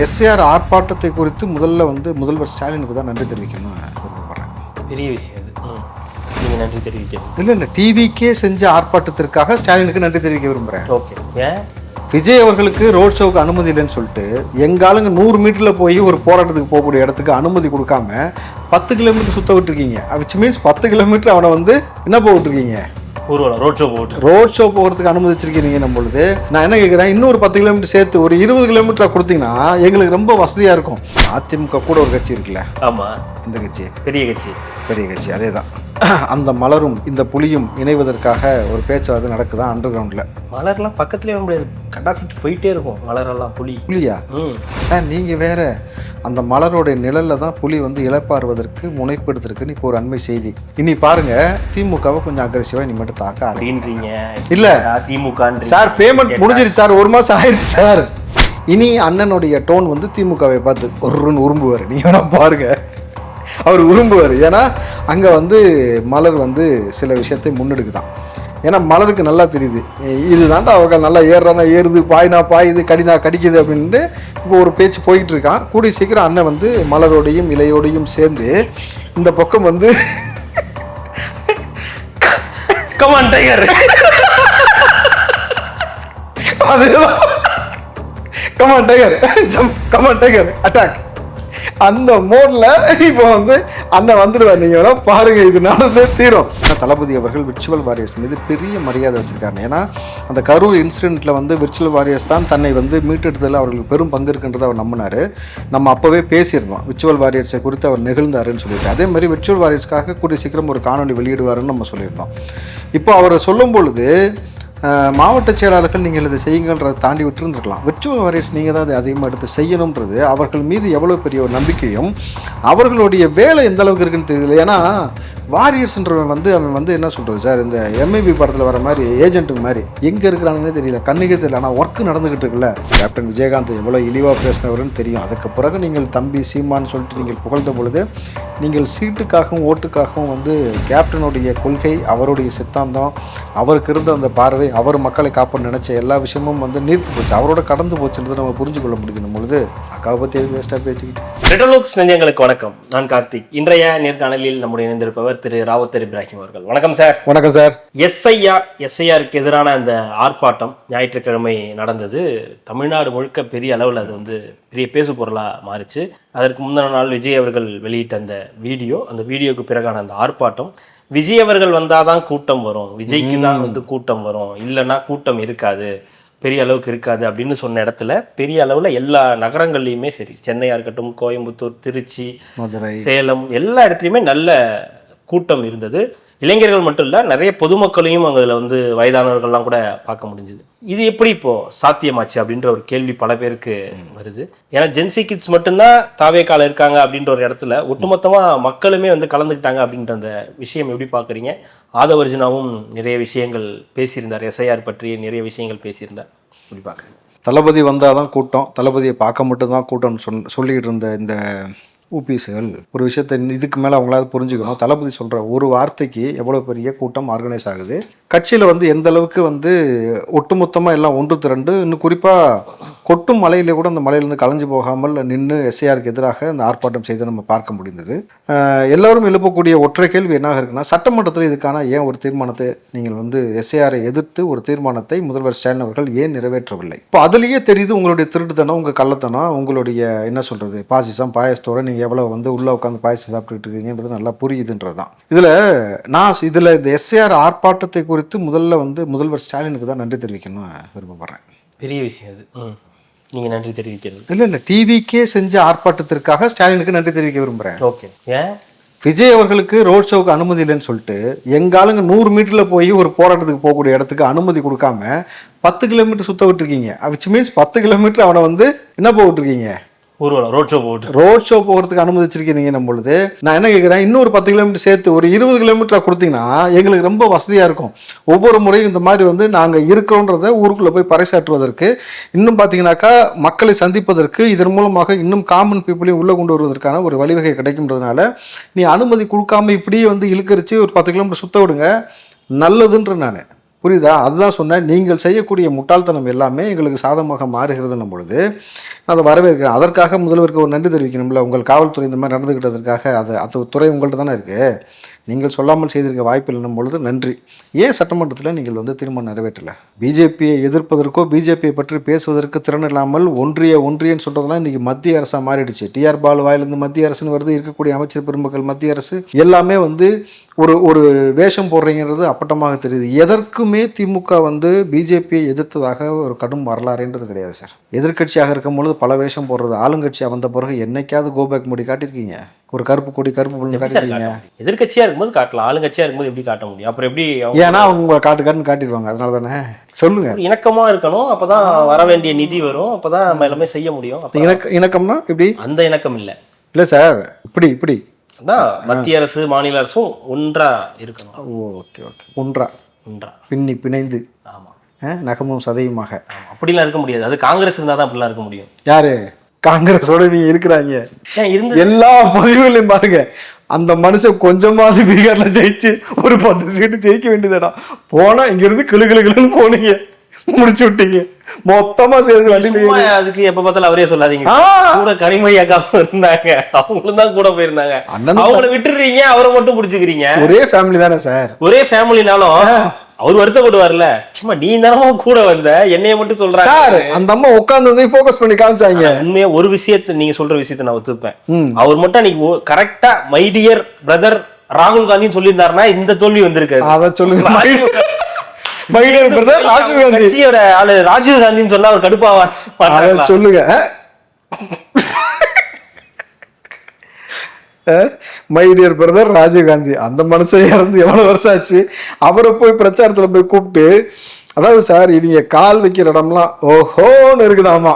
SAR ஆர்ப்பாட்டத்தை குறித்து முதல்ல வந்து முதல்வர் ஸ்டாலினுக்கு தான் நன்றி தெரிவிக்கணும் விருப்பப்படுறேன் பெரிய விஷயம் அது. நன்றி தெரிவிக்கிறது இல்லை இல்லை. டிவிக்கே செஞ்ச ஆர்ப்பாட்டத்திற்காக ஸ்டாலினுக்கு நன்றி தெரிவிக்க விரும்புகிறேன் ஓகே. ஏன்? விஜய் அவர்களுக்கு ரோட் ஷோவுக்கு அனுமதி இல்லைன்னு சொல்லிட்டு எங்க ஆளுங்க நூறு மீட்டரில் போய் ஒரு போராட்டத்துக்கு போகக்கூடிய இடத்துக்கு அனுமதி கொடுக்காம பத்து கிலோமீட்டர் சுத்த விட்டுருக்கீங்க. விச் மீன்ஸ் பத்து கிலோமீட்டர் அவனை வந்து என்ன போக விட்டுருக்கீங்க? ஊர்வலம் ரோட் ஷோ போட்டு ரோட் ஷோ போகிறதுக்கு அனுமதிச்சிருக்கீங்க பொழுது. நான் என்ன கேட்குறேன் இன்னொரு பத்து கிலோமீட்டர் சேர்த்து ஒரு இருபது கிலோமீட்டர் கொடுத்தீங்கன்னா எங்களுக்கு ரொம்ப வசதியாக இருக்கும். அதிமுக கூட ஒரு கட்சி இருக்குல்ல? ஆமாம் இந்த கட்சி. பெரிய கட்சி. பெரிய கட்சி. அதே தான் அந்த மலரும் இந்த புலியும் இணைவதற்காக ஒரு பேச்சுவார்த்தை நடக்குதான் அண்டர் கிரவுண்டில் மலர்லாம் பக்கத்துலேயே முடியாது. கட்டாசிட்டு போயிட்டே இருக்கும் மலரெல்லாம் புலி. புலியா? சார் நீங்கள் வேற அந்த மலரோடைய நிழல்ல தான் புலி வந்து இழப்பாறுவதற்கு முனைப்படுத்திருக்குன்னு இப்போ ஒரு அண்மை செய்தி. இனி பாருங்க திமுகவை கொஞ்சம் அக்ரெசிவாக இனிமேட்டு தாக்க அப்படின்றீங்க. இல்ல. திமுக சார் பேமெண்ட் முடிஞ்சிருச்சு சார். ஒரு மாதம் ஆயிடுச்சு சார். இனி அண்ணனுடைய டோன் வந்து திமுகவை பார்த்து ஒருன்னு உரும்புவார் நீ வேணா பாருங்க. அவர் உரும்புவார் ஏன்னா அங்கே வந்து மலர் வந்து சில விஷயத்தை முன்னெடுக்குதான். ஏன்னா மலருக்கு நல்லா தெரியுது. இது தாண்டா அவங்க நல்லா ஏறுறானா ஏறுது பாய்னா பாயுது கடினா கடிக்குது அப்படின்ட்டு இப்போ ஒரு பேச்சு போயிட்டு இருக்கான் கூடிய சீக்கிரம் அண்ணன் வந்து மலரோடையும் இலையோடையும் சேர்ந்து இந்த பக்கம் வந்து கமான் டைகர் அதுதான். Come on tiger jump come on tiger attack அந்த மோட்ல இப்போ வந்து அண்ணன் வந்துடுவார். நீங்க வேணா பாருங்க இது நடந்தே தீரும். தளபதி அவர்கள் விர்ச்சுவல் வாரியர்ஸ் மீது பெரிய மரியாதை வச்சிருக்காரு ஏன்னா அந்த கரூர் இன்சிடென்ட்ல வந்து விர்ச்சுவல் வாரியர்ஸ் தான் தன்னை வந்து மீட்டெடுத்ததில் அவர்களுக்கு பெரும் பங்கு இருக்குன்றதை அவர் நம்பினாரு. நம்ம அப்போவே பேசியிருந்தோம். விர்ச்சுவல் வாரியர்ஸை குறித்து அவர் நெகிழ்ந்தாருன்னு சொல்லிட்டு. அதே மாதிரி விர்ச்சுவல் வாரியர்ஸ்க்காக கூடிய சீக்கிரம் ஒரு காணொலி வெளியிடுவாருன்னு நம்ம சொல்லியிருந்தோம். இப்போ அவரை சொல்லும் பொழுது மாவட்ட செயலாளர்கள் நீங்கள் இதை செய்யுங்கன்றதை தாண்டி விட்டுருந்துருக்கலாம். விர்ச்சுவல் வாரியர்ஸ் நீங்கள் தான் அதை அதிகமாக எடுத்து செய்யணுன்றது அவர்கள் மீது எவ்வளோ பெரிய ஒரு நம்பிக்கையும் அவர்களுடைய வேலை எந்த அளவுக்கு இருக்குன்னு தெரியல. ஏன்னா வாரியர்ஸ்ன்றவன் வந்து அவன் வந்து என்ன சொல்கிறது சார்? இந்த எம்ஐபி படத்தில் வர மாதிரி ஏஜென்ட்டுங்க மாதிரி எங்கே இருக்கிறாங்கன்னே தெரியல. கண்ணுக்கே தெரியல. ஆனால் ஒர்க் நடந்துக்கிட்டு இருக்குல்ல? கேப்டன் விஜயகாந்த் எவ்வளோ இழிவாக பேசினவருன்னு தெரியும். அதுக்கு பிறகு நீங்கள் தம்பி சீமான்னு சொல்லிட்டு நீங்கள் புகழ்ந்த பொழுது நீங்கள் சீட்டுக்காகவும் ஓட்டுக்காகவும் வந்து கேப்டனுடைய கொள்கை அவருடைய சித்தாந்தம் அவருக்கு இருந்த அந்த பார்வை அவர் மக்களை காப்பன்னு நினச்ச எல்லா விஷயமும் வந்து நீர்த்து போச்சு. அவரோட கடந்து போச்சுன்றதை நம்ம புரிஞ்சு கொள்ள பொழுது அக்காவை பற்றி எது வேஸ்ட்டாக பேசிக்கிட்டு? ரெட்டலோக்ஸ் நெஞ்சங்களுக்கு வணக்கம். நான் கார்த்திக். இன்றைய நேர்காணலில் நம்முடைய இணைந்திருப்பவர் திரு ராவுத்தர் இப்ராஹிம் அவர்கள். வணக்கம் சார். வணக்கம் சார். எஸ்ஐஆர் எஸ்ஐஆருக்கு எதிரான அந்த ஆர்ப்பாட்டம் ஞாயிற்றுக்கிழமை நடந்தது. தமிழ்நாடு முழுக்க பெரிய அளவில் அது வந்து பெரிய பேசு பொருளாக மாறிச்சு. அதற்கு முந்தின நாள் விஜய் அவர்கள் வெளியிட்ட அந்த வீடியோ அந்த வீடியோக்கு பிறகான அந்த ஆர்ப்பாட்டம். விஜய் அவர்கள் வந்தாதான் கூட்டம் வரும். விஜய்க்கு தான் வந்து கூட்டம் வரும். இல்லைன்னா கூட்டம் இருக்காது. பெரிய அளவுக்கு இருக்காது அப்படின்னு சொன்ன இடத்துல பெரிய அளவில் எல்லா நகரங்கள்லையுமே சரி. சென்னையாக இருக்கட்டும் கோயம்புத்தூர் திருச்சி மதுரை. சேலம் எல்லா இடத்துலையுமே நல்ல கூட்டம் இருந்தது. இளைஞர்கள் மட்டும் இல்லை நிறைய பொதுமக்களையும் அதில் வந்து வயதானவர்கள்லாம் கூட பார்க்க முடிஞ்சுது. இது எப்படி இப்போ சாத்தியமாச்சு அப்படின்ற ஒரு கேள்வி பல பேருக்கு வருது. ஏன்னா ஜென்சி கிட்ஸ் மட்டும்தான் தாவே கால இருக்காங்க அப்படின்ற ஒரு இடத்துல ஒட்டுமொத்தமாக மக்களுமே வந்து கலந்துக்கிட்டாங்க அப்படின்ற அந்த விஷயம் எப்படி பார்க்குறீங்க? ஆதவர்ஜுனாவும் நிறைய விஷயங்கள் பேசியிருந்தார். எஸ்ஐஆர் பற்றி நிறைய விஷயங்கள் பேசியிருந்தார். எப்படி பார்க்குறீங்க தளபதி வந்தால் தான் கூட்டம். தளபதியை பார்க்க மட்டும்தான் கூட்டம்னு சொன் சொல்லிக்கிட்டு இருந்த இந்த ஊபிஸுகள் ஒரு விஷயத்தை இதுக்கு மேலே அவங்களாவது புரிஞ்சுக்கணும். தளபதி சொல்கிற ஒரு வார்த்தைக்கு எவ்வளோ பெரிய கூட்டம் ஆர்கனைஸ் ஆகுது? கட்சியில் வந்து எந்த அளவுக்கு வந்து ஒட்டுமொத்தமாக எல்லாம் ஒன்று திரண்டு இன்னும் குறிப்பாக கொட்டும் மலையில கூட அந்த மலையிலேருந்து கலைஞ்சு போகாமல் நின்று எஸ்ஐஆருக்கு எதிராக இந்த ஆர்ப்பாட்டம் செய்து நம்ம பார்க்க முடிந்தது. எல்லாரும் எழுப்பக்கூடிய ஒற்றை கேள்வி என்ன இருக்குன்னா சட்டமன்றத்தில் இதுக்கான ஏன் ஒரு தீர்மானத்தை நீங்கள் வந்து எஸ்ஐஆரை எதிர்த்து ஒரு தீர்மானத்தை முதல்வர் ஸ்டாலின் அவர்கள் ஏன் நிறைவேற்றவில்லை? இப்போ அதுலேயே தெரியுது உங்களுடைய திருட்டுத்தனம் உங்கள் கள்ளத்தனம் உங்களுடைய என்ன சொல்கிறது பாசிசம் பாயசத்தோட நீங்கள் எவ்வளோ வந்து உள்ளே உட்காந்து பாயசம் சாப்பிட்டுட்டு இருக்கீங்கன்றது நல்லா புரியுதுன்றது தான். இதில் நான் இதில் இந்த எஸ்ஐஆர் ஆர்ப்பாட்டத்தை குறித்து முதல்ல வந்து முதல்வர் ஸ்டாலினுக்கு தான் நன்றி தெரிவிக்கணும்னு விருப்பப்படுறேன். பெரிய விஷயம் அது. ம் நீங்கள் நன்றி தெரிவிக்கிறது. இல்லை இல்லை டிவிக்கே செஞ்ச ஆர்ப்பாட்டத்திற்காக ஸ்டாலினுக்கு நன்றி தெரிவிக்க விரும்புகிறேன் ஓகே. ஏன்? விஜய் அவர்களுக்கு ரோட் ஷோவுக்கு அனுமதி இல்லைன்னு சொல்லிட்டு எங்க ஆளுங்க நூறு மீட்டர்ல போய் ஒரு போராட்டத்துக்கு போகக்கூடிய இடத்துக்கு அனுமதி கொடுக்காம பத்து கிலோமீட்டர் சுத்த விட்டுருக்கீங்க. விச் மீன்ஸ் பத்து கிலோமீட்டர் அவனை வந்து என்ன போக விட்டுருக்கீங்க ஊர்வலம் ரோட் ஷோ போட்டு ரோட் ஷோ போகிறதுக்கு அனுமதிச்சிருக்கீங்க நம்ம பொழுது. நான் என்ன கேட்குறேன் இன்னொரு பத்து கிலோமீட்டர் சேர்த்து ஒரு இருபது கிலோமீட்டர் கொடுத்தீங்கன்னா எங்களுக்கு ரொம்ப வசதியாக இருக்கும். ஒவ்வொரு முறையும் இந்த மாதிரி வந்து நாங்கள் இருக்கிறோன்றத ஊருக்குள்ளே போய் பறைசாற்றுவதற்கு இன்னும் பார்த்தீங்கன்னாக்கா மக்களை சந்திப்பதற்கு இதன் மூலமாக இன்னும் காமன் பீப்புளையும் உள்ளே கொண்டு வருவதற்கான ஒரு வழிவகை கிடைக்கும்ன்றதுனால நீ அனுமதி கொடுக்காம இப்படியே வந்து இழுக்கரிச்சு ஒரு பத்து கிலோமீட்டர் சுத்த விடுங்க. நல்லதுன்ற நான். புரியுதா? அதுதான் சொன்னேன். நீங்கள் செய்யக்கூடிய முட்டாள்தனம் எல்லாமே எங்களுக்கு சாதகமாக மாறுகிறதுன்னும் பொழுது அதை வரவேற்கிறேன். அதற்காக முதல்வருக்கு ஒரு நன்றி தெரிவிக்கணும்ல. உங்கள் காவல்துறை இந்த மாதிரி நடந்துக்கிட்டதற்காக அது அது துறை உங்கள்கிட்ட தானே இருக்குது நீங்கள் சொல்லாமல் செய்திருக்க வாய்ப்பு இல்லைன்னும் பொழுது நன்றி. ஏன் சட்டமன்றத்தில் நீங்கள் வந்து தீர்மானம் நிறைவேற்றலை? பிஜேபியை எதிர்ப்பதற்கோ பிஜேபியை பற்றி பேசுவதற்கு திறன் இல்லாமல் ஒன்றிய ஒன்றியன்னு சொல்கிறதுலாம் இன்றைக்கி மத்திய அரசாக மாறிடுச்சு. டிஆர் பாலு வாயிலிருந்து மத்திய அரசுன்னு வருது இருக்கக்கூடிய அமைச்சர் பெருமக்கள் மத்திய அரசு எல்லாமே வந்து ஒரு ஒரு வேஷம் போடுறீங்கிறது அப்பட்டமாக தெரியுது. எதற்குமே திமுக வந்து பிஜேபியை எதிர்த்ததாக ஒரு கடும் வரலாறுன்றது கிடையாது சார். எதிர்க்கட்சியாக இருக்கும் பொழுது பல வேஷம் போடுறது ஆளுங்கட்சியாக வந்த பிறகு என்னைக்காவது கோபேக் மோடி காட்டியிருக்கீங்க? ஒரு கருப்பு கொடி கருப்பு புள்ளி எப்படி சார் காட்டியிருக்கீங்க காட்ட முடியும்? எதிர்க்கட்சியா இருக்கும்போது காட்டலாம் ஆளுங்கட்சியா இருக்கும்போது எப்படி காட்ட முடியும்? அப்புறம் எப்படி ஏன்னா அவங்க உங்களை காட்டு காட்டுன்னு காட்டிடுவாங்க அதனால தானே சொல்லுங்க இணக்கமா இருக்கணும் அப்பதான் வர வேண்டிய நிதி வரும் அப்பதான் நம்ம எல்லாமே செய்ய முடியும். அப்ப இணக்க இணக்கம்னா இப்படி அந்த இணக்கம் இல்ல. இல்லை சார் இப்படி இப்படி. அதான் மத்திய அரசு மாநில அரசும் ஒன்றா இருக்கணும். Okay okay. ஒன்றா. ஒன்றா. பின்னி பிணைந்து. ஆமா. ஆ, நகமும் சதையுமாக. அப்படிலாம் இருக்க முடியாது. அது காங்கிரஸ் இருந்தா தான் அப்படிலாம் இருக்க முடியும். யாரு? காங்கிரஸோட நீங்க இருக்கிறாங்க. எல்லா பதிவுகளையும் பாருங்க அந்த மனுஷன் கொஞ்சமாவது பீகார்ல ஜெயிச்சு ஒரு பத்து சீட்டு ஜெயிக்க வேண்டியதுடா. போனா இங்க இருந்து கிளு கிளு கிளுன்னு போனீங்க. முடிச்சு விட்டீங்க. மொத்தமா சேர்ந்து வண்டியில அதுக்கு எப்ப பார்த்தாலும் அவரே சொல்லாதீங்க! கூட கனிமொழி அக்கா இருந்தாங்க. அவங்களும் தான் கூட போயிருந்தாங்க. அவங்கள விட்டுறீங்க அவரை மட்டும் பிடிச்சிக்கிறீங்க. ஒரே ஃபேமிலி தானே சார் ஒரே ஃபேமிலினாலும் அவர் வருத்தப்படுவார்ல சும்மா நீ தானமா கூட வந்த? என்னைய மட்டும் சார் சொல்றாங்க அந்த அம்மா உட்கார்ந்து ஃபோக்கஸ் பண்ணி காமிச்சாங்க. உண்மையா ஒரு விஷயத்தை நீங்க சொல்ற விஷயத்தை நான் ஒத்துப்பேன். ம். அவர் மட்டும் அன்னைக்கு கரெக்டா மை டியர் பிரதர் ராகுல் காந்தின்னு சொல்லியிருந்தாருன்னா இந்த தோல்வி வந்திருக்காது. அத சொல்லுங்க. மகிழர் பிரதர் ராஜீவ் காந்தி. கட்சியோட ஆளு ராஜீவ் காந்தின்னு சொன்னா அவர் கடுப்பாவா அத சொல்லுங்க. மை டியர் பிரதர் ராஜீவ்காந்தி அந்த மனுஷன் இறந்து எவ்வளவு வருஷம் ஆச்சு அவரை போய் பிரச்சாரத்துல போய் கூப்பிட்டு அதாவது சார் இவங்க கால் வைக்கிற இடம்லாம் ஓஹோன்னு இருக்குதாமா?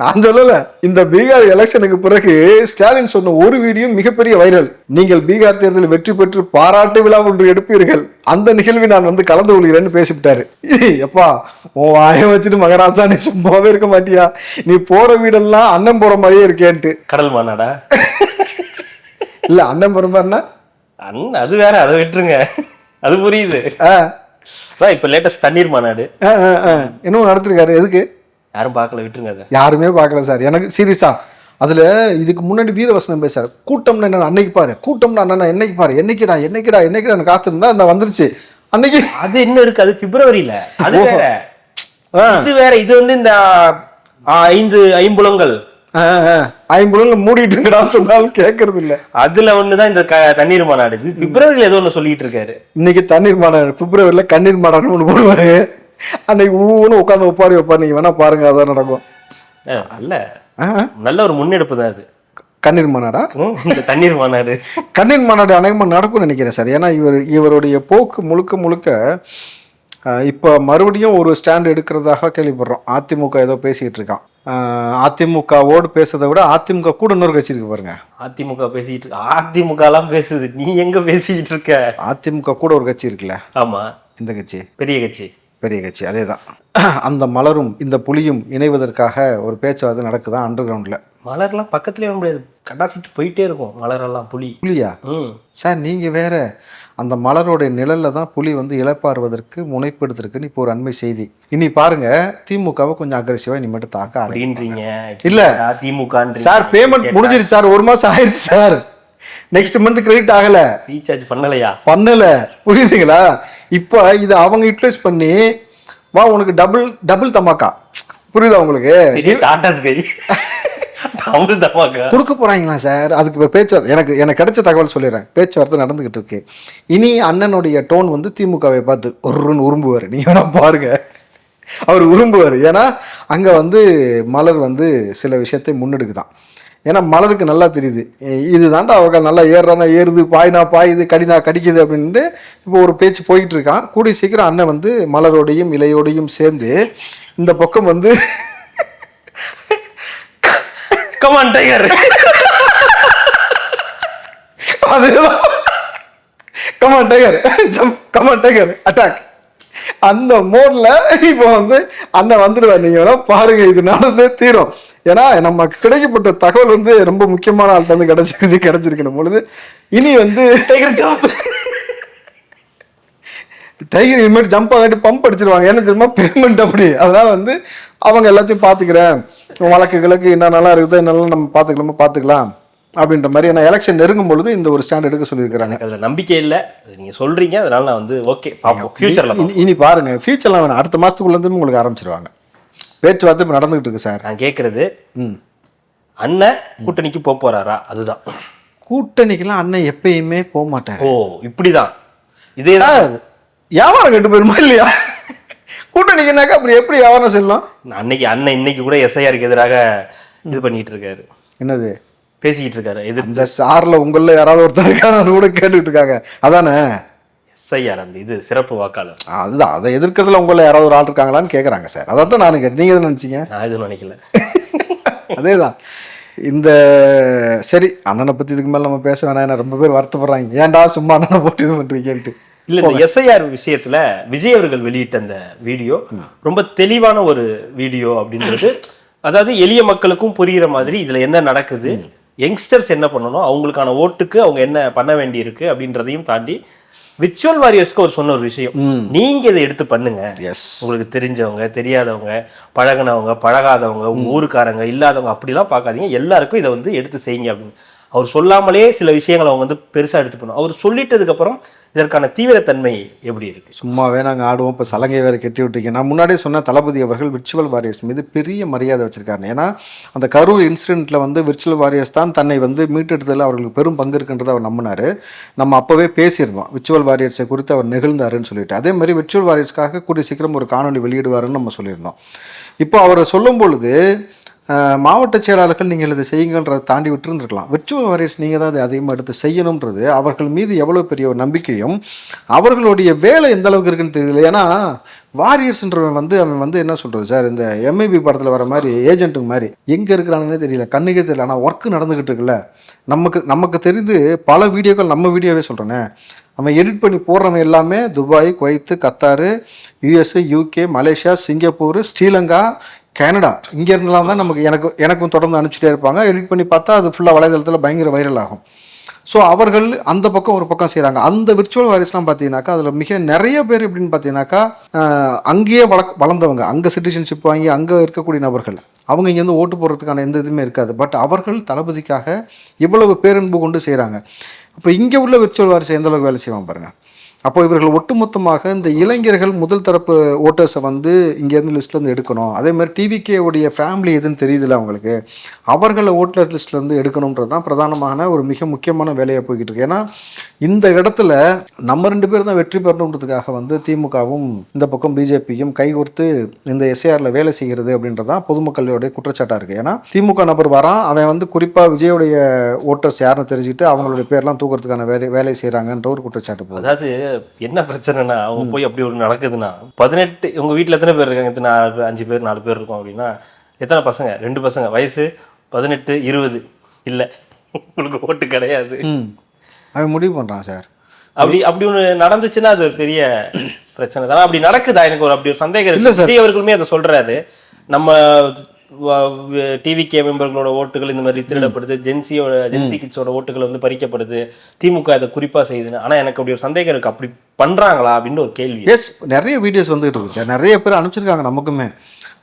நான் சொல்லல. இந்த பீகார் எலெக்ஷனுக்கு பிறகு ஸ்டாலின் சொன்ன ஒரு வீடியோ மிகப்பெரிய வைரல். நீங்கள் பீகார் தேர்தலில் வெற்றி பெற்று பாராட்டு விழா ஒன்று எடுப்பீர்கள். அந்த நிகழ்வில் நான் வந்து கலந்து கொள்கிறேன்னு பேசிவிட்டாரு. எப்பா உன் வாயை வச்சுட்டு மகராசா நீ சும்மாவே இருக்க மாட்டியா? நீ போற வீடெல்லாம் அண்ணன் போற மாதிரியே இருக்கேன்ட்டு. கடல் மாநாடா? இல்ல அண்ணன் போற மாதிரினா அண்ணன் அது வேற அதை விட்டுருங்க. அது புரியுது. அதான் இப்ப லேட்டஸ்ட் தண்ணீர் மாநாடு. இன்னும் நடத்திருக்காரு? எதுக்கு? யாரும் பார்க்கல விட்டுருங்க யாருமே பார்க்கல சார். எனக்கு சீரியஸா அதுல இதுக்கு முன்னாடி வீரவசனம் பேசாரு. கூட்டம்னா என்ன அன்னைக்கு பாரு. கூட்டம்னா என்ன என்னைக்கு பாரு? என்னைக்குடா என்னைக்குடா என்னைக்குடா காத்திருந்தா அந்த வந்துருச்சு. அன்னைக்கு அது இன்னும் இருக்கு அது பிப்ரவரியில. அது வேற. இது வேற இது வந்து இந்த ஐந்து ஐம்புலங்கள். ஐம்புலன்ல மூடிட்டு இருக்கடான்னு சொன்னாலும் கேட்கறது இல்ல அதுல ஒண்ணுதான் இந்த தண்ணீர் மாநாடு இது பிப்ரவரியில ஏதோ ஒண்ணு சொல்லிட்டு இருக்காரு. இன்னைக்கு தண்ணீர் மாடாடு பிப்ரவரியில கண்ணீர் மாடாடுன்னு ஒண்ணு போடுவாரு. அன்னைக்கு ஊன்னு உட்காந்து ஒப்பாரி வைப்பாரு. நீங்க வேணா பாருங்க அதான் நடக்கும். ஆ, நல்ல ஒரு முன்னெடுப்பு தான் அது. கண்ணீர் மாநாடா? இந்த தண்ணீர் மாநாடு. கண்ணீர் மாநாடு அநேகமாக நடக்கும்னு நினைக்கிறேன் சார். ஏன்னா இவர் இவருடைய போக்கு முழுக்க முழுக்க இப்போ மறுபடியும் ஒரு ஸ்டாண்ட் எடுக்கிறதாக கேள்விப்படுறோம். அதிமுக ஏதோ பேசிக்கிட்டு இருக்கான். அதிமுகவோடு பேசுறதை விட அதிமுக கூட இன்னொரு கட்சி இருக்கு பாருங்க. அதிமுக பேசிட்டு இருக்கு அதிமுக எல்லாம் பேசுது. நீ எங்க பேசிக்கிட்டு இருக்க? அதிமுக கூட ஒரு கட்சி இருக்குல்ல? ஆமா. இந்த கட்சி? பெரிய கட்சி. பெரிய கட்சி அதே தான் அந்த மலரும் இந்த புலியும் இணைவதற்காக ஒரு பேச்சுவார்த்தை நடக்குதான் அண்டர் கிரவுண்டில் மலர்லாம் பக்கத்துலயே வர முடியாது. கடாசிட்டு போயிட்டே இருக்கும் மலரெல்லாம் புலி. புலியா? சார் நீங்கள் வேற அந்த மலரோடைய நிழல்ல தான் புலி வந்து இழப்பாறுவதற்கு முனைப்பெடுத்திருக்குன்னு இப்போ ஒரு அண்மை செய்தி. இனி பாருங்க திமுகவை கொஞ்சம் அக்ரெசிவாக இனிமேட்டு தாக்க ஆரம்பி அப்படின்றீங்க. இல்ல. திமுக சார் பேமெண்ட் முடிஞ்சிருச்சு சார். ஒரு மாசம் ஆயிடுச்சு சார். நெக்ஸ்ட் மந்த் கிரெடிட் ஆகல. ரீசார்ஜ் பண்ணலையா? பண்ணல. புரியுதுங்களா? இப்போ இதை அவங்க யூட்டிலைஸ் பண்ணி வா உனக்கு டபுள் டபுள் தமாக்கா புரியுதா உங்களுக்கு? கொடுக்க போறாங்களா சார்? அதுக்கு பேச்சுவார்த்தை எனக்கு எனக்கு கிடைச்ச தகவல் சொல்லிடுறேன். பேச்சுவார்த்தை நடந்துகிட்டு இருக்கு. இனி அண்ணனுடைய டோன் வந்து திமுகவை பார்த்து ஒருன்னு உரும்புவார். நீங்க வேணா பாருங்க. அவர் உரும்புவார். ஏன்னா அங்க வந்து மலர் வந்து சில விஷயத்தை முன்னெடுக்குதான். ஏன்னா மலருக்கு நல்லா தெரியுது. இ- இதுதான்டா அவங்க நல்லா ஏறுறானா ஏறுது பாய்னா பாயுது கடினா கடிக்குது அப்படின்ட்டு இப்போ ஒரு பேச்சு போயிட்டு இருக்கான் கூடிய சீக்கிரம் அண்ணன் வந்து மலரோடையும் இலையோடையும் சேர்ந்து இந்த பக்கம் வந்து கமான் டைகர் அதேதான். Come on tiger jump come on tiger attack அந்த மோட்ல இப்போ வந்து அண்ணன் வந்துடுவார். நீங்க வேணா பாருங்க இது நடந்தே தீரும். ஏன்னா நமக்கு கிடைக்கப்பட்ட தகவல் வந்து ரொம்ப முக்கியமான ஆள்கிட்ட வந்து கிடைச்சிருச்சு கிடைச்சிருக்கணும். பொழுது இனி வந்து டைகர் ஜாப் டைகர் இனிமேல் ஜம்ப் ஆகிட்டு பம்ப் அடிச்சிருவாங்க. என்ன தெரியுமா? பேமெண்ட் அப்படி. அதனால வந்து அவங்க எல்லாத்தையும் பார்த்துக்கிறேன். வழக்கு கிழக்கு என்னென்னலாம் இருக்குதோ என்னெல்லாம் நம்ம பார்த்துக்கலாமா பார்த்துக்கலாம். அப்படின்ற மாதிரி ஏன்னா எலெக்ஷன் நெருங்கும் பொழுது இந்த ஒரு ஸ்டாண்ட் எடுக்க சொல்லியிருக்கிறாங்க. அதுல நம்பிக்கை இல்லை. அது நீங்க சொல்றீங்க அதனால நான் வந்து ஓகே பார்ப்போம். ஃபியூச்சர்ல இனி- இனி பாருங்க ஃபியூச்சர்லாம் வேணும் அடுத்த மாதத்துக்குள்ளேருந்து உங்களுக்கு ஆரம்பிச்சிருவாங்க. பேச்சுவார்த்தை இப்போ நடந்துகிட்டு இருக்கு சார். நான் கேட்கறது ம். அண்ணன் கூட்டணிக்கு போக போறாரா? அதுதான். கூட்டணிக்கெல்லாம் அண்ணன் எப்பயுமே போக மாட்டார். ஓ இப்படிதான். இதே தான் வியாபாரம் கெட்டு போயிருமா இல்லையா? கூட்டணிக்குனாக்கா அப்படி எப்படி வியாபாரம் செல்லலாம்? அன்னைக்கு அண்ணன் இன்னைக்கு கூட எஸ்ஐஆருக்கு எதிராக இது பண்ணிட்டு இருக்காரு. என்னது? பேசிக்கிட்டு இருக்காரு எதிர்த்து. இந்த சார்ல உங்கள யாராவது ஒருத்தர் இருக்கான்னு கூட கேட்டுக்கிட்டு இருக்காங்க அதானே எஸ்ஐஆர் அந்த இது சிறப்பு வாக்காளர். அதுதான் அதை எதிர்க்கிறதுல உங்கள யாராவது ஒரு ஆள் இருக்காங்களான்னு கேட்குறாங்க சார். அதான் தான் நானும் கேட்டேன். நீங்கள் எதுவும் நினச்சிங்க? நான் எதுவும் நினைக்கல. அதேதான். இந்த சரி அண்ணனை பற்றி இதுக்கு மேலே நம்ம பேச வேணாம். ஏன்னா ரொம்ப பேர் வருத்தப்படுறாங்க. ஏன்டா சும்மா அண்ணனை போட்டு இது பண்ணுறீங்கன்ட்டு இல்ல இந்த எஸ்ஐஆர் விஷயத்துல விஜய் அவர்கள் வெளியிட்ட அந்த வீடியோ ரொம்ப தெளிவான ஒரு வீடியோ அப்படின்றது அதாவது எளிய மக்களுக்கும் புரியுற மாதிரி இதுல என்ன நடக்குது யங்ஸ்டர்ஸ் என்ன பண்ணணும்? அவங்களுக்கான ஓட்டுக்கு அவங்க என்ன பண்ண வேண்டி இருக்கு அப்படின்றதையும் தாண்டி விர்ச்சுவல் வாரியர்ஸ்க்கு ஒரு சொன்ன ஒரு விஷயம். நீங்க இதை எடுத்து பண்ணுங்க. எஸ் உங்களுக்கு தெரிஞ்சவங்க தெரியாதவங்க பழகுனவங்க பழகாதவங்க ஊருக்காரங்க இல்லாதவங்க அப்படிலாம் பார்க்காதீங்க. எல்லாருக்கும் இதை வந்து எடுத்து செய்யுங்க அப்படின்னு. அவர் சொல்லாமலே சில விஷயங்களை அவங்க வந்து பெருசாக எடுத்து பண்ணும் அவர் சொல்லிட்டதுக்கப்புறம் இதற்கான தீவிரத்தன்மை எப்படி இருக்கு? சும்மாவே நாங்கள் ஆடுவோம். இப்போ சலங்கை வேறு கெட்டி விட்டீங்க. நான் முன்னாடியே சொன்ன தளபதி அவர்கள் விர்ச்சுவல் வாரியர்ஸ் மீது பெரிய மரியாதை வச்சிருக்காரு ஏன்னா அந்த கரூர் இன்சிடென்ட்டில் வந்து விர்ச்சுவல் வாரியர்ஸ் தான் தன்னை வந்து மீட்டெடுத்ததில் அவர்களுக்கு பெரும் பங்கு இருக்குன்றதை அவர் நம்பினார். நம்ம அப்போவே பேசியிருந்தோம். விர்ச்சுவல் வாரியர்ஸை குறித்து அவர் நெகிழ்ந்தாருன்னு சொல்லிட்டு. அதே மாதிரி விர்ச்சுவல் வாரியர்ஸ்க்காக கூடிய சீக்கிரம் ஒரு காணொலி வெளியிடுவாருன்னு நம்ம சொல்லியிருந்தோம். இப்போ அவரை சொல்லும் பொழுது மாவட்ட செயலாளர்கள் நீங்கள் இதை செய்யுங்கன்றதை தாண்டி விட்டுருந்துருக்கலாம். விர்ச்சுவல் வாரியர்ஸ் நீங்கள் தான் அதை அதிகமாக எடுத்து செய்யணுன்றது அவர்கள் மீது எவ்வளோ பெரிய ஒரு நம்பிக்கையும் அவர்களுடைய வேலை எந்த அளவுக்கு இருக்குன்னு தெரியல. ஏன்னா வாரியர்ஸ்ன்றவன் வந்து அவன் வந்து என்ன சொல்கிறது சார் இந்த எம்ஐபி படத்தில் வர மாதிரி ஏஜென்ட்டுங்க மாதிரி எங்கே இருக்கிறானுன்னே தெரியல கண்ணுக்கே தெரியல. ஆனால் ஒர்க்கு நடந்துக்கிட்டு இருக்குல்ல. நமக்கு நமக்கு தெரிந்து பல வீடியோக்கள் நம்ம வீடியோவே சொல்கிறேனே அவன் எடிட் பண்ணி போடுறவன் எல்லாமே Dubai Kuwait Qatar USA UK Malaysia Singapore Sri Lanka Canada இங்கே இருந்தெல்லாம் தான் நமக்கு எனக்கு எனக்கும் தொடர்ந்து அனுப்பிச்சிட்டே இருப்பாங்க. எடிட் பண்ணி பார்த்தா அது ஃபுல்லாக வலைதளத்தில் பயங்கர வைரல் ஆகும். ஸோ அவர்கள் அந்த பக்கம் ஒரு பக்கம் செய்கிறாங்க அந்த விர்ச்சுவல் வாரிஸ்லாம் பார்த்தீங்கன்னாக்கா அதில் மிக நிறைய பேர் எப்படின்னு பார்த்தீங்கன்னாக்கா அங்கேயே வளக் வளர்ந்தவங்க அங்கே சிட்டிசன்ஷிப் வாங்கி அங்கே இருக்கக்கூடிய நபர்கள். அவங்க இங்கேருந்து ஓட்டு போடுறதுக்கான எந்த இதுவுமே இருக்காது. பட் அவர்கள் தளபதிக்காக இவ்வளவு பேரன்பு கொண்டு செய்கிறாங்க அப்போ இங்கே உள்ள விர்ச்சுவல் வாரிசு எந்தளவுக்கு வேலை செய்வாங்க பாருங்கள் அப்போ இவர்கள் ஒட்டுமொத்தமாக இந்த இளைஞர்கள் முதல் தரப்பு ஓட்டர்ஸை வந்து இங்கேருந்து லிஸ்ட்லேருந்து எடுக்கணும். அதே மாதிரி டிவிகேவுடைய ஃபேமிலி எதுன்னு தெரியுதுல்ல அவங்களுக்கு? அவர்களை ஓட்டர் லிஸ்ட்லேருந்து எடுக்கணுன்றது தான் பிரதானமான ஒரு மிக முக்கியமான வேலையாக போய்கிட்டு இருக்கு. ஏன்னா இந்த இடத்துல நம்ம ரெண்டு பேரும் தான் வெற்றி பெறணுன்றதுக்காக வந்து திமுகவும் இந்த பக்கம் பிஜேபியும் கைகோர்த்து இந்த எஸ்ஏஆரில் வேலை செய்கிறது அப்படின்றது தான் பொதுமக்களுடைய குற்றச்சாட்டாக இருக்குது ஏன்னா திமுக நபர் வரான் அவன் வந்து குறிப்பாக விஜயோடைய ஓட்டர்ஸ் யாருன்னு தெரிஞ்சுக்கிட்டு அவங்களுடைய பேர்லாம் தூக்குறதுக்கான வேலை வேலை செய்கிறாங்கன்ற ஒரு குற்றச்சாட்டு போகுது. அதாவது என்ன பிரச்சனைனா அவங்க போய் அப்படி ஒரு நடக்குதுன்னா பதினெட்டு உங்க வீட்ல எத்தனை பேர் இருக்காங்க? எத்தனை அஞ்சு பேர் நாலு பேர் இருக்கோம் அப்படின்னா எத்தனை பசங்க? ரெண்டு பசங்க. வயசு பதினெட்டு இருபது. இல்ல. உங்களுக்கு ஓட்டு கிடையாது. அவன் முடிவு பண்ணுறான் சார். அப்படி அப்படி ஒண்ணு நடந்துச்சுன்னா அது பெரிய பிரச்சனை. தான் அப்படி நடக்குதா? எனக்கு ஒரு அப்படி ஒரு சந்தேகம் இல்ல விஜய் அவர்களுமே அதை சொல்றாரு. நம்ம டிவி கே மெம்பர்களோட ஓட்டுகள் இந்த மாதிரி திருடப்படுது. ஜென்சியோட ஜென்சி கிட்ஸோட ஓட்டுகள் வந்து பறிக்கப்படுது. திமுக அதை குறிப்பா செய்யுதுன்னு. ஆனா எனக்கு அப்படி ஒரு சந்தேகம் இருக்கு. அப்படி பண்றாங்களா அப்படின்னு ஒரு கேள்வி. எஸ் நிறைய வீடியோஸ் வந்துகிட்டு இருக்கு சார். நிறைய பேர் அனுப்பிச்சிருக்காங்க நமக்குமே.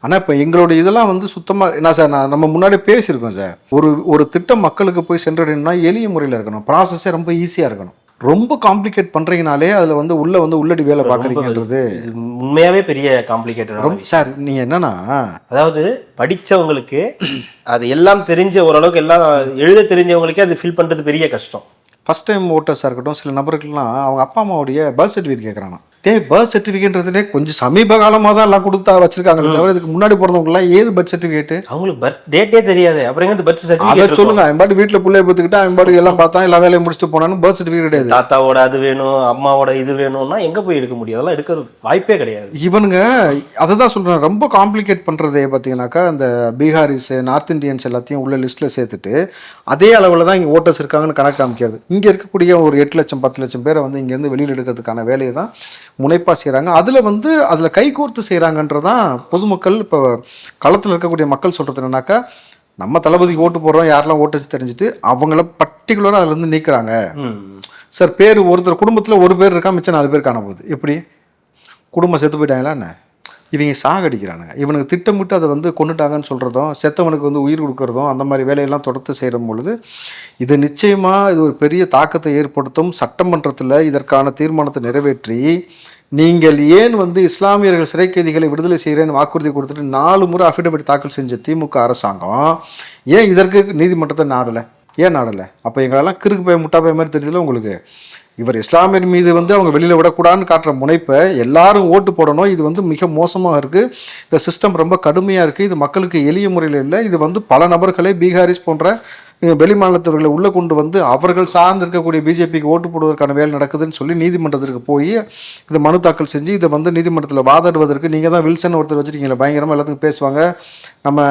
ஆனால் இப்போ எங்களுடைய இதெல்லாம் வந்து சுத்தமாக என்ன சார் நான் நம்ம முன்னாடி பேசியிருக்கோம் சார். ஒரு ஒரு திட்டம் மக்களுக்கு போய் சென்றடையணும்னா எளிய முறையில் இருக்கணும். ப்ராசஸே ரொம்ப ஈஸியாக இருக்கணும். ரொம்ப காம்ப்ளிகேட் பண்ணுறீங்கனாலே அதில் வந்து உள்ள வந்து உள்ளடி வேலை பார்க்குறீங்கன்றது இது உண்மையாவே பெரிய காம்ப்ளிகேட்டட் ரொம்ப சார் நீங்கள் என்னன்னா அதாவது படிச்சவங்களுக்கு அது எல்லாம் தெரிஞ்ச ஓரளவுக்கு எல்லாம் எழுத தெரிஞ்சவங்களுக்கே அது ஃபில் பண்றது பெரிய கஷ்டம். ஃபஸ்ட் டைம் ஓட்டர்ஸாக இருக்கட்டும் சில நபர்களுக்கெல்லாம் அவங்க அப்பா அம்மாவுடைய பர்த் சர்டிஃபிகேட் கேட்குறாங்க டே பர்த் சர்டிஃபிகேட்ன்றதுலே கொஞ்சம் சமீப காலமாக தான் எல்லாம் கொடுத்தா வச்சிருக்காங்களே தவிர இதுக்கு முன்னாடி பிறந்தவங்களாம் ஏது பர்த் சர்டிஃபிகேட்டு அவங்களுக்கு பர்த் டேட்டே தெரியாது. அப்புறம் எங்க பர்த் அதை சர்டிஃபிகேட் சொல்லுங்க. அவன் பாட்டு வீட்டில் பிள்ளைய பார்த்துக்கிட்டா அவன் பாட்டு எல்லாம் பார்த்தா எல்லா வேலையும் முடிச்சுட்டு போனான்னு பர்த் சர்டிஃபிகேட் கிடையாது தாத்தாவோட அது வேணும் அம்மாவோட இது வேணும்னா எங்க போய் எடுக்க முடியும்? அதெல்லாம் எடுக்க வாய்ப்பே கிடையாது. இவனுங்க அதை தான் சொல்கிறேன் ரொம்ப காம்ப்ளிகேட் பண்ணுறதே பார்த்தீங்கன்னாக்கா இந்த பீகாரிஸ் நார்த் இந்தியன்ஸ் எல்லாத்தையும் உள்ள லிஸ்ட்டில் சேர்த்துட்டு அதே அளவில் தான் இங்கே ஓட்டர்ஸ் இருக்காங்கன்னு கணக்கு காமிக்கிறது. இங்கே இருக்கக்கூடிய ஒரு எட்டு லட்சம் பத்து லட்சம் பேரை வந்து இங்கேருந்து வெளியில் எடுக்கிறதுக்கான வேலையை தான் முனைப்பாக செய்கிறாங்க அதில் வந்து அதில் கைகோர்த்து செய்கிறாங்கன்றதான் பொதுமக்கள் இப்போ களத்தில் இருக்கக்கூடிய மக்கள் சொல்கிறது என்னன்னாக்கா நம்ம தளபதிக்கு ஓட்டு போடுறோம் யாரெல்லாம் ஓட்டு தெரிஞ்சுட்டு அவங்கள பர்டிகுலராக அதுலேருந்து நீக்குறாங்க. ம். சார் பேர் ஒருத்தர் குடும்பத்தில் ஒரு பேர் இருக்கா மிச்சம் நாலு பேர் காண போகுது எப்படி? குடும்பம் செத்து போயிட்டாங்களா என்ன? இவங்க சாகடிக்கிறானுங்க. இவனுக்கு திட்டமிட்டு அதை வந்து கொண்டுட்டாங்கன்னு சொல்கிறதும் செத்தவனுக்கு வந்து உயிர் கொடுக்கறதும் அந்த மாதிரி வேலையெல்லாம் தொடர்ந்து செய்கிற பொழுது இது நிச்சயமாக இது ஒரு பெரிய தாக்கத்தை ஏற்படுத்தும். சட்டமன்றத்தில் இதற்கான தீர்மானத்தை நிறைவேற்றி நீங்கள் ஏன் வந்து இஸ்லாமியர்கள் சிறை கைதிகளை விடுதலை செய்கிறேன்னு வாக்குறுதி கொடுத்துட்டு நாலு முறை அஃபிடவிட் தாக்கல் செஞ்ச திமுக அரசாங்கம் ஏன் இதற்கு நீதிமன்றத்தை நாடலை? ஏன் நாடலை? அப்போ எங்களெல்லாம் கிறுக்கு பய முட்டா பய மாதிரி தெரியுதுல உங்களுக்கு. இவர் இஸ்லாமியர் மீது வந்து அவங்க வெளியில் விடக்கூடாதுன்னு காட்டுற முனைப்பை எல்லாரும் ஓட்டு போடணும். இது வந்து மிக மோசமாக இருக்குது இந்த சிஸ்டம் ரொம்ப கடுமையாக இருக்குது இது மக்களுக்கு எளிய முறையில் இல்லை. இது வந்து பல நபர்களை பீகாரிஸ் போன்ற வெளி மாநிலத்தவர்களை உள்ளே கொண்டு வந்து அவர்கள் சார்ந்து இருக்கக்கூடிய பிஜேபிக்கு ஓட்டு போடுவதற்கான வேலை நடக்குதுன்னு சொல்லி நீதிமன்றத்திற்கு போய் இதை மனு தாக்கல் செஞ்சு இதை வந்து நீதிமன்றத்தில் வாதாடுவதற்கு நீங்கள் தான் வில்சன் ஒருத்தர் வச்சுருக்கீங்களா பயங்கரமாக எல்லாத்துக்கும் பேசுவாங்க. நம்ம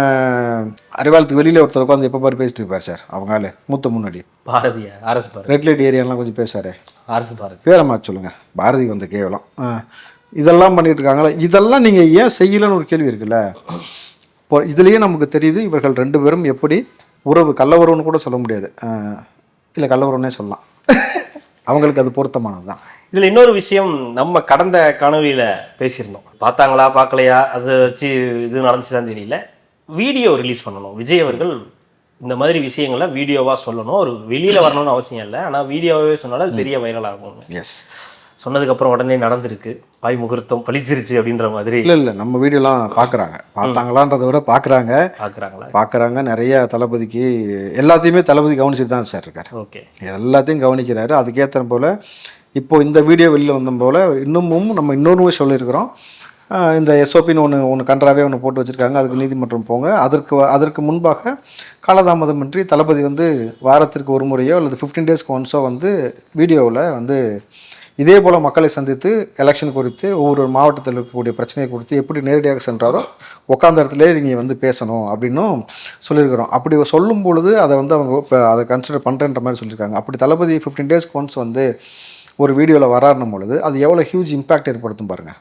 அறிவாலத்துக்கு வெளியில் ஒருத்தர் உட்காந்து எப்போ பாரு பேசிட்டு இருப்பார் சார் அவங்கால மூத்த முன்னாடி. பாரதியா அரசு ரெட் லைட் ஏரியாலாம் கொஞ்சம் பேசுவார். அரசு பாரதி. பேரை மாற்ற சொல்லுங்கள் பாரதி வந்த கேவலம். இதெல்லாம் பண்ணிட்டு இருக்காங்களா? இதெல்லாம் நீங்கள் ஏன் செய்யலன்னு ஒரு கேள்வி இருக்குல்ல. இப்போ இதுலேயே நமக்கு தெரியுது இவர்கள் ரெண்டு பேரும் எப்படி உறவு கள்ள உறவுன்னு கூட சொல்ல முடியாது. இல்லை கள்ள உறவுன்னே சொல்லலாம். அவங்களுக்கு அது பொருத்தமானது தான் இதுல இன்னொரு விஷயம் நம்ம கடந்த காணொலியில பேசியிருந்தோம். பார்த்தாங்களா பார்க்கலையா? அதை வச்சு இது நடந்துச்சுதான் தெரியல. வீடியோ ரிலீஸ் பண்ணணும். விஜய் அவர்கள் இந்த மாதிரி விஷயங்களை வீடியோவா சொல்லணும். ஒரு வெளியில வரணும்னு அவசியம் இல்லை. ஆனா வீடியோவே சொன்னாலும் அது பெரிய வைரல் ஆகும் எஸ் சொன்னதுக்கு அப்புறம் உடனே நடந்திருக்கு. வாய் முகூர்த்தம் பழிச்சிருச்சு அப்படின்ற மாதிரி. இல்லை இல்லை நம்ம வீடியோலாம் பார்க்குறாங்க பார்த்தாங்களான்றதை விட பார்க்குறாங்க பாக்குறாங்களா? பார்க்குறாங்க நிறைய தளபதிக்கு எல்லாத்தையுமே தளபதி கவனிச்சுட்டு தான் சார் இருக்கார். ஓகே. எல்லாத்தையும் கவனிக்கிறாரு. அதுக்கேற்ற போல் இப்போ இந்த வீடியோ வெளியில் வந்த போல் இன்னமும் நம்ம இன்னொரு சொல்லியிருக்கிறோம். இந்த எஸ்ஓபின்னு ஒன்று ஒன்று கன்றாவே ஒன்று போட்டு வச்சுருக்காங்க. அதுக்கு நீதிமன்றம் போங்க. அதற்கு அதற்கு முன்பாக காலதாமதமின்றி தளபதி வந்து வாரத்திற்கு ஒரு முறையோ அல்லது ஃபிஃப்டீன் டேஸ்க்கு ஒன்ஸோ வந்து வீடியோவில் வந்து இதே போல் மக்களை சந்தித்து எலெக்ஷன் குறித்து ஒவ்வொரு மாவட்டத்தில் இருக்கக்கூடிய பிரச்சனையை குறித்து எப்படி நேரடியாக சென்றாரோ உட்காந்த இடத்துல நீங்கள் வந்து பேசணும் அப்படின்னும் சொல்லியிருக்கிறோம். அப்படி சொல்லும் பொழுது அதை வந்து அவங்க இப்போ அதை கன்சிடர் பண்ணுறேன்ற மாதிரி சொல்லியிருக்காங்க. அப்படி தளபதி ஃபிஃப்டீன் டேஸ்க்கு ஒன்ஸ் வந்து ஒரு வீடியோவில் வராருன்னும் பொழுது அது எவ்வளோ ஹியூஜ் இம்பாக்ட் ஏற்படுத்தும் பாருங்கள்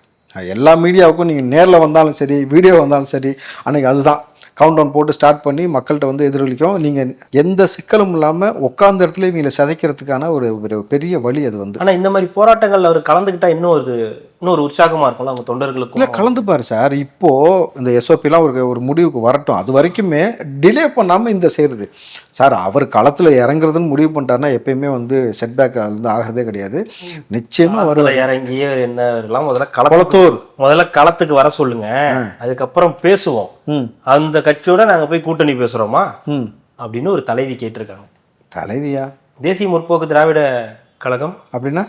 எல்லா மீடியாவுக்கும் நீங்கள் நேரில் வந்தாலும் சரி வீடியோ வந்தாலும் சரி அன்றைக்கி அதுதான். கவுண்ட் டவுன் போட்டு ஸ்டார்ட் பண்ணி மக்கள்கிட்ட வந்து எதிரொலிக்கும். நீங்கள் எந்த சிக்கலும் இல்லாமல் உட்காந்த இடத்துல இவங்களை சிதைக்கிறதுக்கான ஒரு பெரிய வழி அது வந்து. ஆனால் இந்த மாதிரி போராட்டங்களில் அவர் கலந்துக்கிட்டால் இன்னும் ஒரு இன்னொரு உற்சாகமா இருக்கும்ல அவங்க இல்லை தொண்டர்களுக்கும் கலந்துப்பார் சார். இப்போது இந்த எஸ்ஓபிலாம் ஒரு ஒரு முடிவுக்கு வரட்டும். அது வரைக்குமே டிலே பண்ணாமல் இந்த செய்கிறது சார் அவர் களத்தில் இறங்குறதுன்னு முடிவு பண்ணிட்டாருன்னா எப்பயுமே வந்து செட்பேக் அது வந்து ஆகிறதே கிடையாது. நிச்சயமாக வரும் களத்துல இறங்கி என்ன முதல்ல களத்து குளத்தூர். முதல்ல களத்துக்கு வர சொல்லுங்க. அதுக்கப்புறம் பேசுவோம். அந்த கட்சியோட நாங்க போய் கூட்டணி பேசுறோமா? ம். அப்படின்னு ஒரு தலைவி கேட்டிருக்காங்க. தலைவியா? தேசிய முற்போக்கு திராவிட கழகம். அப்படின்னா?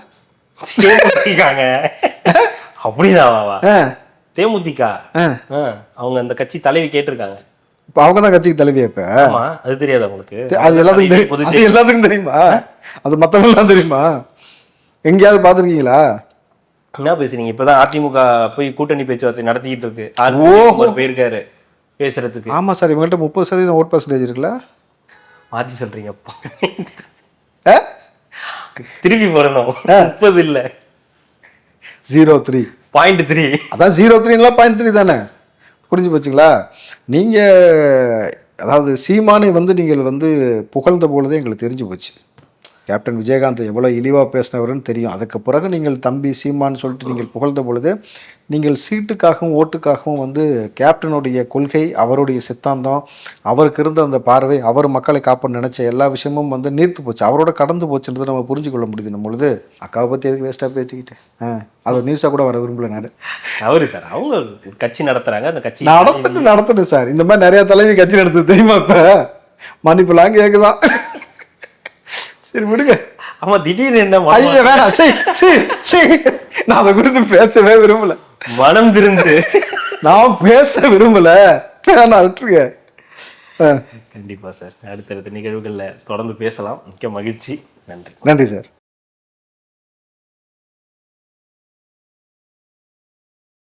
தேமுதிகாங்க அப்படிதாவா தேமுதிக. அவங்க அந்த கட்சி தலைவி கேட்டிருக்காங்க. இப்போ அவங்க தான் கட்சிக்கு தலைவியா இப்போ ஆமா அது தெரியாது உங்களுக்கு அது எல்லாத்துக்கும் அது எல்லாத்துக்கும் தெரியுமா? அது மற்றவங்களாம் தெரியுமா? எங்கேயாவது பார்த்துருக்கீங்களா? என்ன பேசுறீங்க? இப்பதான் அதிமுக போய் கூட்டணி பேச்சுவார்த்தை நடத்திக்கிட்டு இருக்கு. ஓஹோ. ஆர் போயிருக்காரு பேசுறதுக்கு. ஆமாம் சார் இவங்கள்ட்ட முப்பது சதவீதம் ஓட் பர்சன்டேஜ் இருக்குல்ல? மாத்தி சொல்றீங்க திருப்பி போடணும். முப்பது இல்ல. ஜீரோ த்ரீ பாயிண்ட் த்ரீ அதான் ஜீரோ த்ரீலாம் பாயிண்ட் த்ரீ தானே? புரிஞ்சு போச்சுங்களா? நீங்கள் அதாவது சீமானை வந்து நீங்கள் வந்து புகழ்ந்த பொழுதே எங்களுக்கு தெரிஞ்சு போச்சு. கேப்டன் விஜயகாந்த் எவ்வளோ இழிவாக பேசினவருன்னு தெரியும். அதுக்கு பிறகு நீங்கள் தம்பி சீமான்னு சொல்லிட்டு நீங்கள் புகழ்ந்த பொழுது நீங்கள் சீட்டுக்காகவும் ஓட்டுக்காகவும் வந்து கேப்டனுடைய கொள்கை அவருடைய சித்தாந்தம் அவருக்கு இருந்த அந்த பார்வை அவர் மக்களை காப்பன்னு நினச்ச எல்லா விஷயமும் வந்து நீர்த்து போச்சு. அவரோட கடந்து போச்சுன்றதை நம்ம புரிஞ்சு கொள்ள முடியுது பொழுது. அக்காவை பற்றி எதுக்கு வேஸ்ட்டாக பேசிக்கிட்டு? ஆ அது நியூஸாக கூட வர விரும்பல நான். அவரு சார் அவங்க கட்சி நடத்துறாங்க அந்த கட்சி நடத்தணும் நடத்தணும் சார். இந்த மாதிரி நிறைய தலைவி கட்சி நடத்துது தெரியுமா இப்ப? மன்னிப்புலாம் கேக்குதான். சரி விடுங்க. ஆமா திடீர்னு என்ன ஐயா வேணாம். சரி சரி சரி. நான் அதை குறித்து பேசவே விரும்பல. மனம் திருந்து. நான் பேச விரும்பல. வேணாம் விட்டுருங்க. கண்டிப்பா சார். அடுத்தடுத்த நிகழ்வுகள்ல தொடர்ந்து பேசலாம். மிக்க மகிழ்ச்சி. நன்றி. நன்றி சார்.